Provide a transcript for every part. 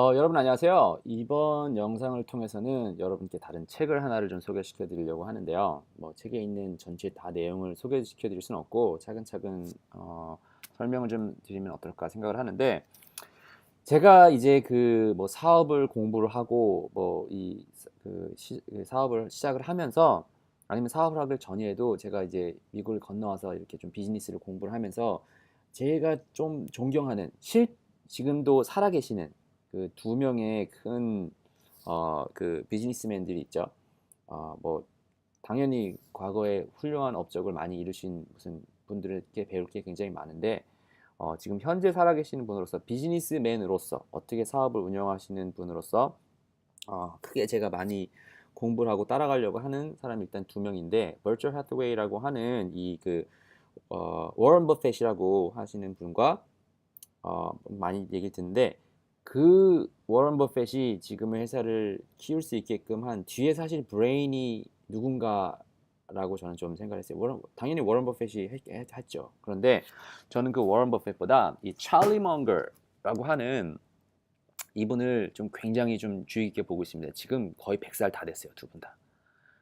어, 여러분 안녕하세요. 이번 영상을 통해서는 여러분께 다른 책을 하나를 좀 소개시켜 드리려고 하는데요. 뭐 책에 있는 전체 다 내용을 소개시켜 드릴 수는 없고 차근차근 어, 설명을 좀 드리면 어떨까 생각을 하는데 제가 이제 그 뭐 사업을 공부를 하고 뭐 이 그 사업을 시작을 하면서 아니면 사업을 하기 전에도 제가 이제 미국을 건너와서 이렇게 좀 비즈니스를 공부를 하면서 제가 좀 존경하는 실 지금도 살아계시는 그 두 명의 큰 어 그 비즈니스맨들이 있죠. 어 뭐 당연히 과거에 훌륭한 업적을 많이 이루신 무슨 분들께 배울 게 굉장히 많은데 어 지금 현재 살아계시는 분으로서 비즈니스맨으로서 어떻게 사업을 운영하시는 분으로서 어 크게 제가 많이 공부를 하고 따라가려고 하는 사람이 일단 두 명인데 버처 하드웨이라고 하는 이그 어 워런 버핏이라고 하시는 분과 어 많이 얘기 듣는데 그 워런 버핏이 지금의 회사를 키울 수 있게끔 한 뒤에 사실 브레인이 누군가라고 저는 좀 생각을 했어요. 워런, 당연히 워런 버핏이 했, 했, 했죠. 그런데 저는 그 워런 버핏보다 이 찰리 멍거라고 하는 이분을 좀 굉장히 좀 주의 깊게 보고 있습니다. 지금 거의 100살 다 됐어요. 두 분 다.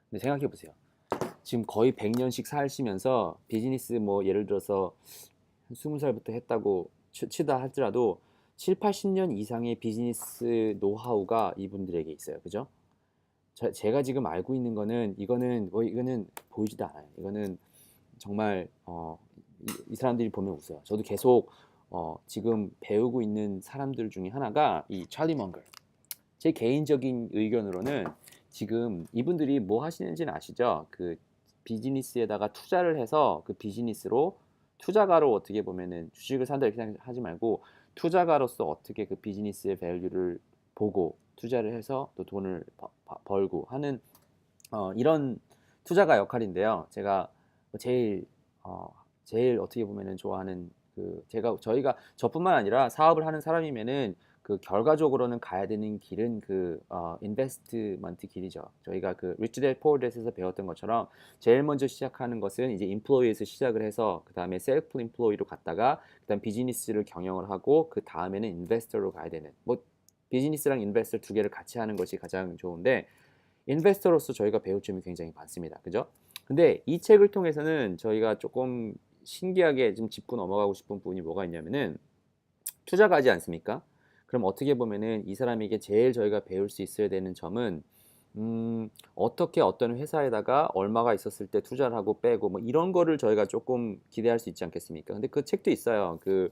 근데 생각해 보세요. 지금 거의 100년씩 사시면서 비즈니스 뭐 예를 들어서 20살부터 했다고 치다 할지라도 7, 80년 이상의 비즈니스 노하우가 이분들에게 있어요. 그죠? 저, 제가 지금 알고 있는 거는 이거는 뭐 이거는 보이지도 않아요. 이거는 정말 어, 이, 이 사람들이 보면 웃어요. 저도 계속 어, 지금 배우고 있는 사람들 중에 하나가 이 찰리 멍거. 제 개인적인 의견으로는 지금 이분들이 뭐 하시는지는 아시죠? 그 비즈니스에다가 투자를 해서 그 비즈니스로 투자가로 어떻게 보면은 주식을 산다 이렇게 하지 말고 투자가로서 어떻게 그 비즈니스의 밸류를 보고 투자를 해서 또 돈을 버, 벌고 하는 어, 이런 투자가 역할인데요. 제가 제일 어, 제일 어떻게 보면은 좋아하는 그 제가 저희가 저뿐만 아니라 사업을 하는 사람이면은 그 결과적으로는 가야 되는 길은 그 어, 인베스트먼트 길이죠. 저희가 그 리치 델 포르댓에서 배웠던 것처럼 제일 먼저 시작하는 것은 이제 인플로이에서 시작을 해서 그 다음에 셀프 인플로이로 갔다가 그다음 비즈니스를 경영을 하고 그 다음에는 인베스터로 가야 되는 뭐 비즈니스랑 인베스터 두 개를 같이 하는 것이 가장 좋은데 인베스터로서 저희가 배울 점이 굉장히 많습니다. 그죠? 근데 이 책을 통해서는 저희가 조금 신기하게 좀 짚고 넘어가고 싶은 부분이 뭐가 있냐면은 투자 가지 않습니까? 그럼 어떻게 보면은 이 사람에게 제일 저희가 배울 수 있어야 되는 점은 음, 어떻게 어떤 회사에다가 얼마가 있었을 때 투자를 하고 빼고 뭐 이런 거를 저희가 조금 기대할 수 있지 않겠습니까? 근데 그 책도 있어요. 그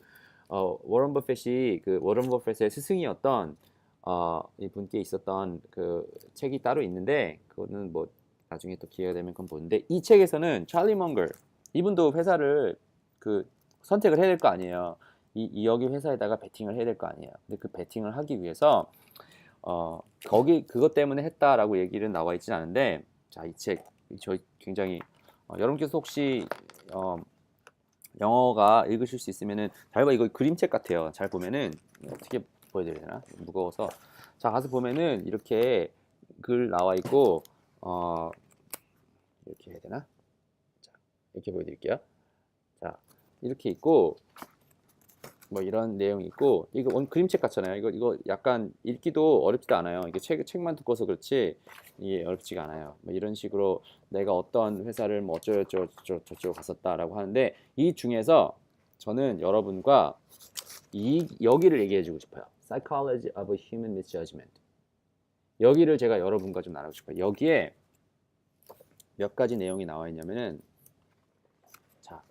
어, 워런 버핏이 그 워런 버핏의 스승이었던 어, 이분께 있었던 그 책이 따로 있는데 그거는 뭐 나중에 또 기회가 되면 그건 보는데 이 책에서는 찰리 멍거 이분도 회사를 그 선택을 해야 될 거 아니에요. 이, 이 여기 회사에다가 베팅을 해야 될 거 아니에요. 근데 그 베팅을 하기 위해서 어, 거기 그것 때문에 했다라고 얘기는 나와 있진 않은데 자, 이 책 저 굉장히 어, 여러분께서 혹시 어, 영어가 읽으실 수 있으면은 잘 봐. 이거 그림책 같아요. 잘 보면은 어떻게 보여드려야 되나? 무거워서 자, 가서 보면은 이렇게 글 나와 있고 어, 이렇게 해야 되나? 자, 이렇게 보여드릴게요. 자, 이렇게 있고 뭐 이런 내용이 있고 이거 원 그림책 같잖아요. 이거 이거 약간 읽기도 어렵지도 않아요. 이게 책 책만 두꺼서 그렇지 이게 어렵지가 않아요. 뭐 이런 식으로 내가 어떤 회사를 뭐 어쩌고 저쩌고 저쩌고 갔었다라고 하는데 이 중에서 저는 여러분과 이 여기를 얘기해주고 싶어요. Psychology of a Human Misjudgment. 여기를 제가 여러분과 좀 나누고 싶어요. 여기에 몇 가지 내용이 나와 있냐면은 자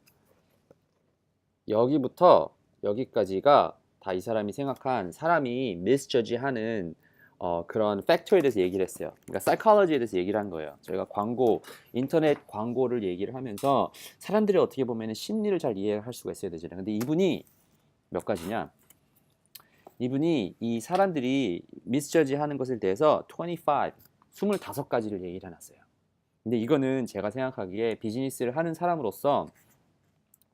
여기부터 여기까지가 다 이 사람이 생각한 사람이 misjudge하는 어, 그런 팩터에 대해서 얘기를 했어요. 그러니까 사이콜로지에 대해서 얘기를 한 거예요. 저희가 광고, 인터넷 광고를 얘기를 하면서 사람들이 어떻게 보면 심리를 잘 이해할 수가 있어야 되잖아요. 근데 이분이 몇 가지냐? 이분이 이 사람들이 misjudge 하는 것에 대해서 25, 25가지를 얘기를 해놨어요. 근데 이거는 제가 생각하기에 비즈니스를 하는 사람으로서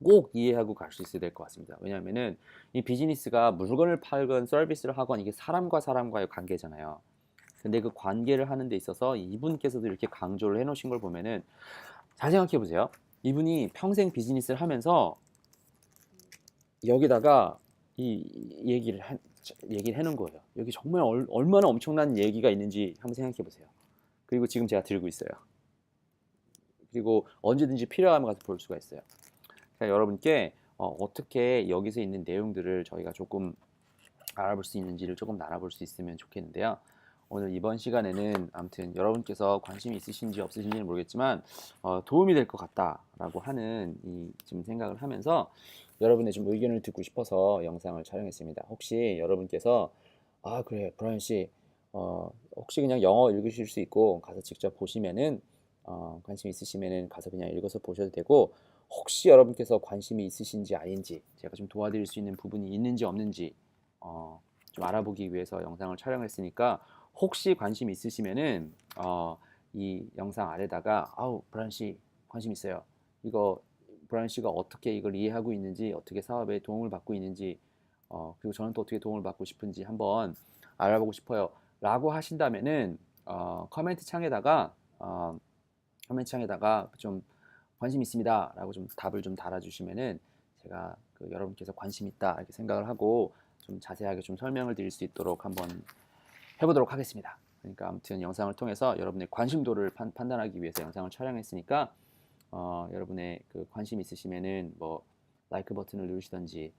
꼭 이해하고 갈 수 있어야 될 것 같습니다. 왜냐하면은 이 비즈니스가 물건을 팔건 서비스를 하건 이게 사람과 사람과의 관계잖아요. 근데 그 관계를 하는 데 있어서 이분께서도 이렇게 강조를 해 놓으신 걸 보면은 잘 생각해 보세요. 이분이 평생 비즈니스를 하면서 여기다가 이, 이 얘기를 해, 얘기를 해놓은 거예요. 여기 정말 얼, 얼마나 엄청난 얘기가 있는지 한번 생각해 보세요. 그리고 지금 제가 들고 있어요. 그리고 언제든지 필요하면 가서 볼 수가 있어요. 그러니까 여러분께 어, 어떻게 여기서 있는 내용들을 저희가 조금 알아볼 수 있는지를 조금 알아볼 수 있으면 좋겠는데요. 오늘 이번 시간에는 아무튼 여러분께서 관심이 있으신지 없으신지는 모르겠지만 어, 도움이 될 것 같다라고 하는 이 지금 생각을 하면서 여러분의 좀 의견을 듣고 싶어서 영상을 촬영했습니다. 혹시 여러분께서 아 그래 브라이언 씨 어, 혹시 그냥 영어 읽으실 수 있고 가서 직접 보시면은 어, 관심 있으시면은 가서 그냥 읽어서 보셔도 되고 혹시 여러분께서 관심이 있으신지 아닌지 제가 좀 도와드릴 수 있는 부분이 있는지 없는지 어, 좀 알아보기 위해서 영상을 촬영했으니까 혹시 관심 있으시면은 어, 이 영상 아래다가 아우 브라이언 씨 관심 있어요. 이거 브라이언 씨가 어떻게 이걸 이해하고 있는지 어떻게 사업에 도움을 받고 있는지 어, 그리고 저는 또 어떻게 도움을 받고 싶은지 한번 알아보고 싶어요. 라고 하신다면은 어, 커멘트 창에다가 어, 커멘트 창에다가 좀 관심 있습니다. 라고 좀 답을 좀 달아주시면은 제가 그 여러분께서 관심 있다 이렇게 생각을 하고 좀 자세하게 좀 설명을 드릴 수 있도록 한번 해보도록 하겠습니다. 그러니까 아무튼 영상을 통해서 여러분의 관심도를 판, 판단하기 위해서 영상을 촬영했으니까 어, 여러분의 그 관심 있으시면은 뭐 라이크 버튼을 누르시던지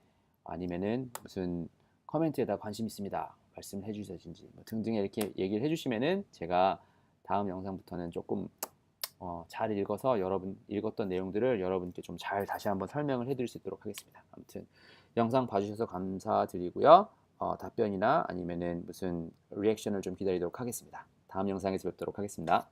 아니면은 무슨 커멘트에다 관심 있습니다 말씀을 해주시든지 뭐 등등 이렇게 얘기를 해주시면은 제가 다음 영상부터는 조금 어, 잘 읽어서 여러분 읽었던 내용들을 여러분께 좀 잘 다시 한번 설명을 해드릴 수 있도록 하겠습니다. 아무튼 영상 봐주셔서 감사드리고요. 어, 답변이나 아니면은 무슨 리액션을 좀 기다리도록 하겠습니다. 다음 영상에서 뵙도록 하겠습니다.